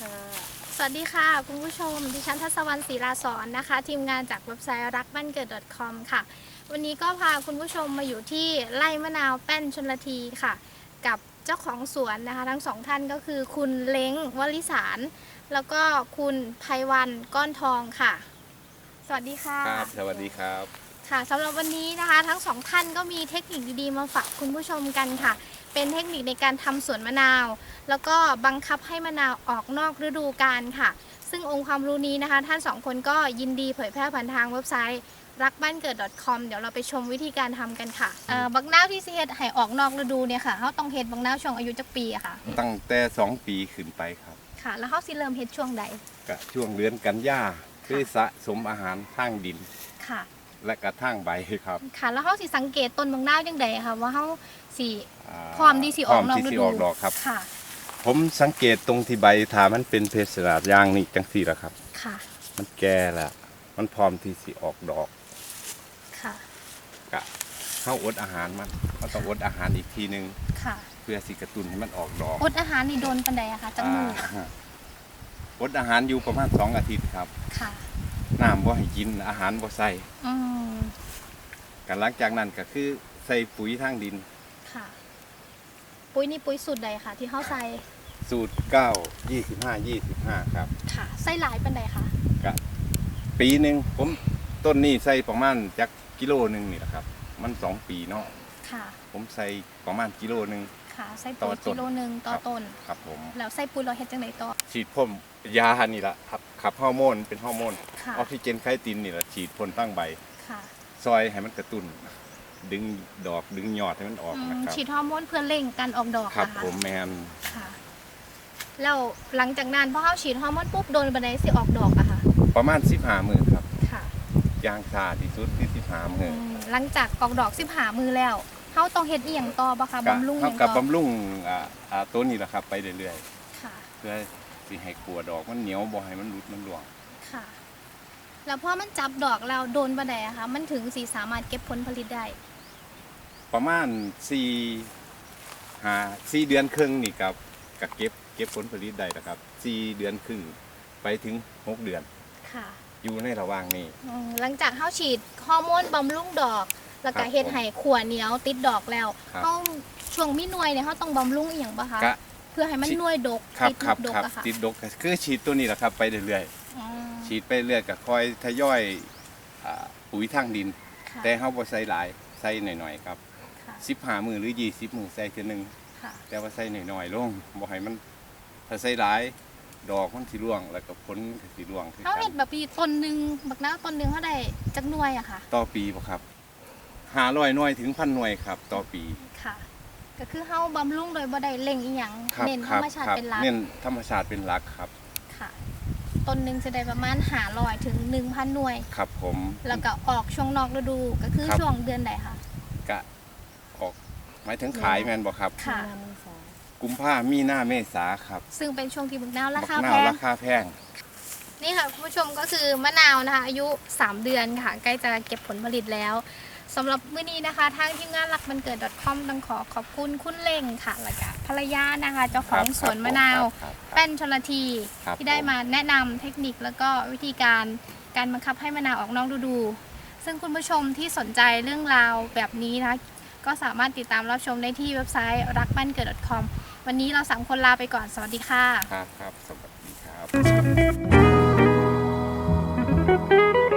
ค่ะ สวัสดีค่ะ คุณผู้ชม ดิฉันทัศวรรณศรีลาสอนนะคะ ทีมงานจากเว็บไซต์รักบ้านเกิด .com ค่ะ วันนี้ก็พาคุณผู้ชมมาอยู่ที่ไร่มะนาวแป้นชนละทีค่ะ กับเจ้าของสวนนะคะ ทั้งสองท่านก็คือคุณเล้งวลิสาร แล้วก็คุณไพวันก้อนทองค่ะ สวัสดีค่ะ ครับ สวัสดีครับ ค่ะสำหรับวันนี้นะคะ ทั้งสองท่านก็มีเทคนิคดีๆมาฝากคุณผู้ชมกันค่ะ เป็นเทคนิคในการทำสวนมะนาว แล้วก็บังคับให้มะนาวออกนอกฤดูกาลค่ะ ซึ่งองค์ความรู้นี้นะคะ ท่านสองคนก็ยินดีเผยแพร่ผ่านทางเว็บไซต์ รักบ้านเกิด .com เดี๋ยวเราไปชมวิธีการทำกันค่ะเอ่อบักนาวที่สิเฮ็ดให้ออกนอกฤดูเนี่ยค่ะเขาต้องเฮ็ดบักนาวช่วงอายุจักปีอะค่ะ ตั้งแต่สองปีขึ้นไปครับค่ะ แล้วเขาสิเริ่มเฮ็ดช่วงใดกะช่วงเดือนกันยาคือสะสมอาหารทางดิน ค่ะ และกระทั่งใบครับค่ะ แล้วเขาสิสังเกตต้นบักนาวจังใดค่ะว่าเขาสิาพร้อมที่สิออกนอกพร้มที่ฤสิดูออกดอกครับ ค่ะ ผมสังเกตตรงที่ใบถามันเป็นเพศสลาดย่างนี่จังสี่ละครับ ค่ะ มันแก่ละมันพร้อมที่สิออกดอก ค่ะกะเข้าอดอาหารมันมันต้องอดอาหารอีกทีหนึง ค่ะ เพื่อสิกระตุ้นให้มันออกดอก อดอาหารนี่โดนปันใดอะคะจังมืออ่าอดอาหารอยู่ประมาณสองอาทิตย์ครับ ค่ะ น้ำบ่ให้กินอาหารบ่ใส่อืมกันหลังจากนั้นก็คือใส่ปุ๋ยทางดิน ค่ะ ปุ๋ยนี่ปุ๋ยสูตรใดคะที่เขาใส่สูตร9 25 25ครับ ค่ะใส่หลายปันใดคะกับปีหนึ่งผมต้นนี้ใส่ประมาณจักกิโลหนึ่งนี่แหละครับ มันสองปีเนาะค่ะ ผมใส่ประมาณกิโลหนึ่ง ค่ะใส่ต่ปุ๋อยต้นกิโลหนึ่งต่อครับ ต้น ครับผมแล้วใส่ปุ๋ยเราเฮ็ดจังไดต่อฉีดพ่นยานี่แหละครับ ขับฮอร์โมนเป็นฮอร์โมนค่ะออกซิเจนไคตินนี่แหละฉีดพ่นตั้งใบ ค่ะซอยให้มันกระตุ้น ดึงดอกดึงยอดให้มันออกอืมนะครับ ฉีดฮอร์โมนเพื่อเร่งการออกดอกครับนะคะผมแมนค่ะแล้วหลังจากนั้นพอเขาฉีดฮอร์โมนปุ๊บโดนปันใดสิออกดอกอะค่ะ ประมาณ15มือครับค่ะยางชาที่สุดที่15มืออืมหลังจากออกดอกสิบหามือแล้วเขาต้องเฮ็ดอีหยังต่อปะคะบำรุงอเท่าหยังกับต่อบำรุงอ่าอ่าต้นนี่แหละครับ ไปเรื่อยค่ะ ๆเพื่อ สิให้กลัวดอกมันเหนียวบ่ให้มันหลุดมันหลวงค่ะ แล้วพอมันจับดอกแล้วโดนบันไดอะคะมันถึงสีสามารถเก็บผลผลิตได้ ประมาณสี่หาสี่เดือนครึ่งนี่กับกับเก็บเก็บผลผลิตได้นะครับสี่เดือนครึ่งไปถึงหกเดือน ค่ะอยู่ในระหว่างนี้ อืมหลังจากเขาฉีดฮอร์โมนบำรุงดอก แล้วก็ครับเฮ็ดให้ขัวเหนียวติดดอกแล้วครับเขาช่วงมีหน่วยเนี่ยเขาต้องบำรุงอีหยังปะคะ กะเพื่อให้มันหน่วยดกครับติดครับดกครับอะค่ะติดดกก็คือฉีดตัวนี้แหละครับไปเรื่อยอืมๆฉีดไปเรื่อยก็คอยทยอยอ่าปุ๋ยทางดิน ค่ะแต่เขาบ่ใส่หลายใส่หน่อยๆครับค่ะสิบห้ามือหรือยี่สิบมือใส่เทีนึง ค่ะแต่ว่าใส่หน่อยๆลงบ่ให้มันถ้าใส่หลายดอกมันสิร่วงแล้วก็ผลก็สิร่วงคือเขากัเห็น ดแบบปีต้นหนึ่งบักน้าต้นหนึ่งเขาได้จักหน่วยอะค่ะ ต่อปีบ่ครับห้าร้อยหน่วยถึงพันหน่วยครับ ต่อปี ค่ะ ก็คือเขาบำรุงโดยบ่ได้เล่งอีหยังครับเน้นธครบรมชาติครับเป็นหลักเน้นธรรมชาติเป็นหลักครับ ค่ะต้นหนึ่งจะได้ประมาณหาลอยถึงหนึ่งพันหน่วย ครับผม แล้วก็ออกช่วงนอกฤดูก็คือครับ ช่วงเดือนใดคะกะออกหมายถึงขายแม่นบ่ครับ ค่ะน้ำมันสากุมภามีนาเมษาครับซึ่งเป็นช่วงที่บักนาวราคาบักแพนาวง ราคาแพง นี่ค่ะคุณผู้ชมก็คือมะนาวนะคะอายุ 3 เดือนค่ะ ใกล้จะเก็บผลผลิตแล้ว สำหรับมื้อนี้นะคะ ทางทีมงานรักมันเกิด .com ต้องขอขอบคุณคุณเล่งค่ะแล้วก็ภรรยานะคะเจ้าของสวนมะนาว ครับครับ แป้นชนละทีครับ ที่ได้ผมมาแนะนำเทคนิคแล้วก็วิธีการการบังคับให้มะนาวออกนอกฤดู ซึ่งคุณผู้ชมที่สนใจเรื่องราวแบบนี้นะคะก็สามารถติดตามรับชมได้ที่เว็บไซต์รักบ้านเกิด .com วันนี้เราสามคนลาไปก่อน สวัสดีค่ะ ครับครับสวัสดีครับ